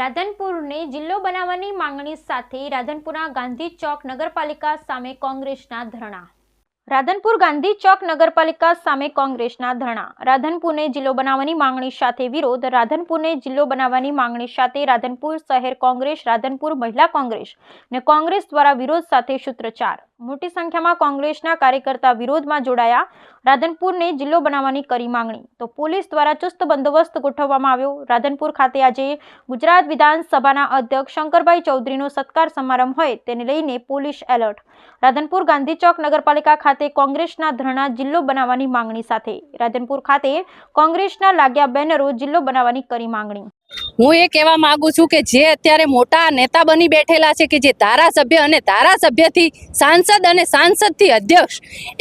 રાધનપુરને જિલ્લો બનાવવાની માંગણી સાથે રાધનપુરના ગાંધી ચોક નગરપાલિકા સામે કોંગ્રેસના ધરણા. રાધનપુર ગાંધી ચોક નગરપાલિકા સામે કોંગ્રેસના ધરણા. રાધનપુરને જિલ્લો બનાવવાની માંગણી સાથે વિરોધ. રાધનપુરને જિલ્લો બનાવવાની માંગણી સાથે રાધનપુર શહેર કોંગ્રેસ, રાધનપુર મહિલા કોંગ્રેસ ને કોંગ્રેસ દ્વારા વિરોધ સાથે સૂત્રચાર મોટી સંખ્યામાં કોંગ્રેસના કાર્યકર્તા વિરોધમાં જોડાયા. રાધનપુરને જિલ્લો બનાવવાની કરી માંગણી. તો પોલીસ દ્વારા ચુસ્ત બંદોબસ્ત ગોઠવવામાં આવ્યો. રાધનપુર ખાતે આજે ગુજરાત વિધાનસભાના અધ્યક્ષ શંકરભાઈ ચૌધરીનો સત્કાર સમારંભ હોય તેને લઈને પોલીસ એલર્ટ. રાધનપુર ગાંધી ચોક નગરપાલિકા ખાતે કોંગ્રેસના ધરણા જિલ્લો બનાવવાની માંગણી સાથે. રાધનપુર ખાતે કોંગ્રેસના લાગ્યા બેનરો જિલ્લો બનાવવાની કરી માંગણી. હું એ કહેવા માંગુ છું કે જે અત્યારે મોટા નેતા બની બેઠેલા છે કે જે ધારાસભ્ય અને ધારાસભ્યથી સાંસદ અને સાંસદથી અધ્યક્ષ,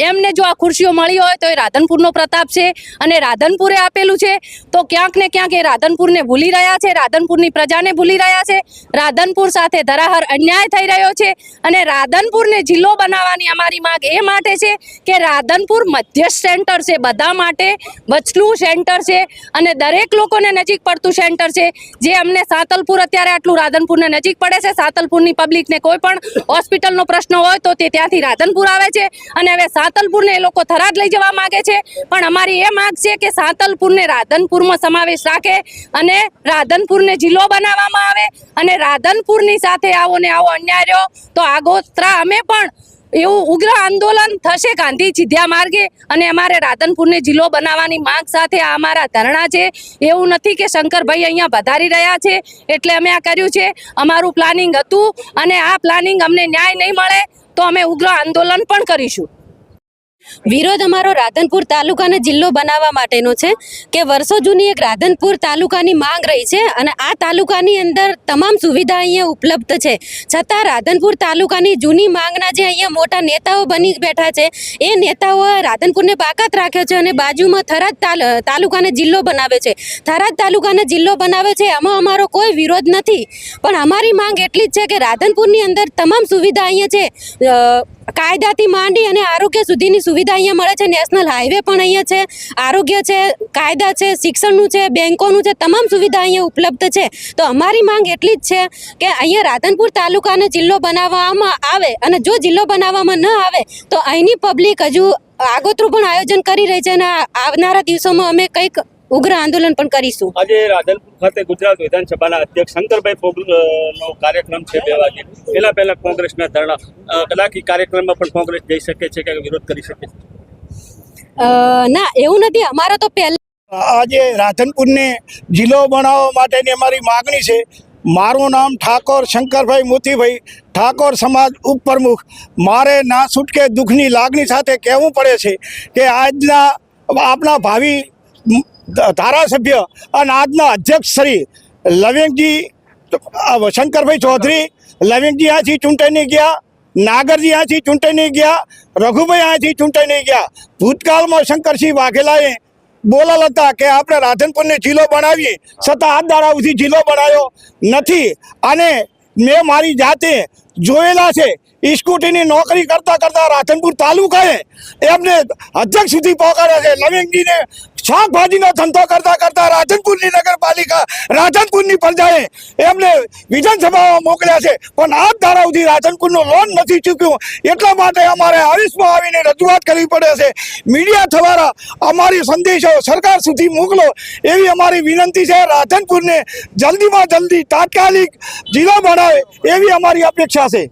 એમને જો આ ખુરશીઓ મળી હોય તો એ રાધનપુરનો પ્રતાપ છે અને રાધનપુરે આપેલું છે. તો ક્યાંક ને ક્યાંક એ રાધનપુરને ભૂલી રહ્યા છે, રાધનપુરની પ્રજાને ભૂલી રહ્યા છે. રાધનપુર સાથે ધરાહર અન્યાય થઈ રહ્યો છે અને રાધનપુરને જિલ્લો બનાવવાની અમારી માંગ એ માટે છે કે રાધનપુર મધ્યસ્થ સેન્ટર છે, બધા માટે વચલું સેન્ટર છે અને દરેક લોકોને નજીક પડતું સેન્ટર છે. જે અમને સાતલપુર અત્યારે આટલું રાધનપુરને નજીક પડે છે. સાતલપુરની પબ્લિકને કોઈ પણ હોસ્પિટલનો પ્રશ્ન હોય તો તે ત્યાંથી રાધનપુર આવે છે અને હવે સાતલપુરને એ લોકો થરાદ લઈ જવા માગે છે. પણ અમારી એ માગ છે કે સાતલપુરને રાધનપુરમાં સમાવેશ રાખે અને રાધનપુરને જિલ્લો બનાવવામાં આવે અને રાધનપુરની સાથે આવો ને આવો અન્યાય રહ્યો તો આગોતરા અમે પણ એવું ઉગ્ર આંદોલન થશે ગાંધી ચિધ્યા માર્ગે અને અમારે રાધનપુરને જિલ્લો બનાવવાની માંગ સાથે આ અમારા ધરણા છે. એવું નથી કે શંકરભાઈ અહીંયા વધારી રહ્યા છે, એટલે અમે આ કર્યું છે. અમારું પ્લાનિંગ હતું અને આ પ્લાનિંગ અમને ન્યાય નહીં મળે તો અમે ઉગ્ર આંદોલન પણ કરીશું. વિરોધ અમારો રાધનપુર તાલુકાને જિલ્લો બનાવવા માટેનો છે કે વર્ષો જૂની એક રાધનપુર તાલુકાની માંગ રહી છે અને આ તાલુકાની અંદર તમામ સુવિધા અહીંયા ઉપલબ્ધ છે. છતાં રાધનપુર તાલુકાની જૂની માંગના જે અહીંયા મોટા નેતાઓ બની બેઠા છે, એ નેતાઓ રાધનપુરને બાકાત રાખ્યો છે અને બાજુમાં થરાદ તાલ- તાલુકાને જિલ્લો બનાવે છે. થરાદ તાલુકાને જિલ્લો બનાવે છે, એમાં અમારો કોઈ વિરોધ નથી. પણ અમારી માંગ એટલી જ છે કે રાધનપુરની અંદર તમામ સુવિધા અહીંયા છે. કાયદાથી માંડી અને આરોગ્ય સુધીની સુવિધા અહીંયા મળે છે. નેશનલ હાઈવે પણ અહીંયા છે. આરોગ્ય છે, કાયદા છે, શિક્ષણનું છે, બેંકોનું છે, તમામ સુવિધા અહીંયા ઉપલબ્ધ છે. તો અમારી માંગ એટલી જ છે કે અહીંયા રાધનપુર તાલુકાને જિલ્લો બનાવવામાં આવે અને જો જિલ્લો બનાવવામાં ન આવે તો અહીંની પબ્લિક હજુ આગોતરું પણ આયોજન કરી રહી છે અને આવનારા દિવસોમાં અમે કંઈક ઉગ્ર આંદોલન પણ કરીશું. આજે રાધનપુર ખાતે ગુજરાત વિધાનસભાના અધ્યક્ષ શંકરભાઈ ફોગ નો કાર્યક્રમ છે બે વાગે. પહેલા પહેલા કોંગ્રેસના ધરણા કદાચ કાર્યક્રમમાં પણ કોંગ્રેસ જઈ શકે છે કે વિરોધ કરી શકે છે? ના એવું નથી. અમારો તો પહેલા આજે રાધનપુરને જિલ્લો બનાવવા માટેની અમારી માગણી છે. મારું નામ ઠાકોર શંકરભાઈ મોતીભાઈ ઠાકોર સમાજ ઉપપ્રમુખ. મારે ના છૂટકે દુઃખની લાગણી સાથે કહેવું પડે છે કે આજના આપણા ભાવિ ધારાસભ્ય અને આજના અધ્યક્ષ શ્રી લવિંગજી શંકરભાઈ ચૌધરી. લવિંગજી આથી ચૂંટાઈને ગયા, નાગરજી આથી ચૂંટાઈને ગયા, રઘુભાઈ આથી ચૂંટાઈને ગયા. ભૂતકાળમાં શંકરસિંહ વાઘેલાએ બોલાલ હતા કે આપણે રાધનપુરને જિલ્લો બનાવીએ. છતાં આ દ્વારા સુધી જિલ્લો બનાવ્યો નથી. અને મેં મારી જાતે જોયેલા છે સ્કૂટીની નોકરી કરતા કરતા રાધનપુર તાલુકાએ એમને અધ્યક્ષ સુધી પહોંચાડ્યા છે. લવિંગજીને શાકભાજીનો ધંધો કરતા કરતા રાધનપુરની નગરપાલિકા રાધનપુરની પ્રજાએ એમને વિધાનસભામાં મોકલ્યા છે. પણ આ ધારા સુધી રાજનપુરનું લોન નથી ચૂક્યું. એટલા માટે અમારે આવીસમાં આવીને રજૂઆત કરવી પડે છે. મીડિયા દ્વારા અમારી સંદેશો સરકાર સુધી મોકલો એવી અમારી વિનંતી છે. રાધનપુરને જલ્દીમાં જલ્દી તાત્કાલિક જિલ્લો બનાવે એવી અમારી અપેક્ષા છે.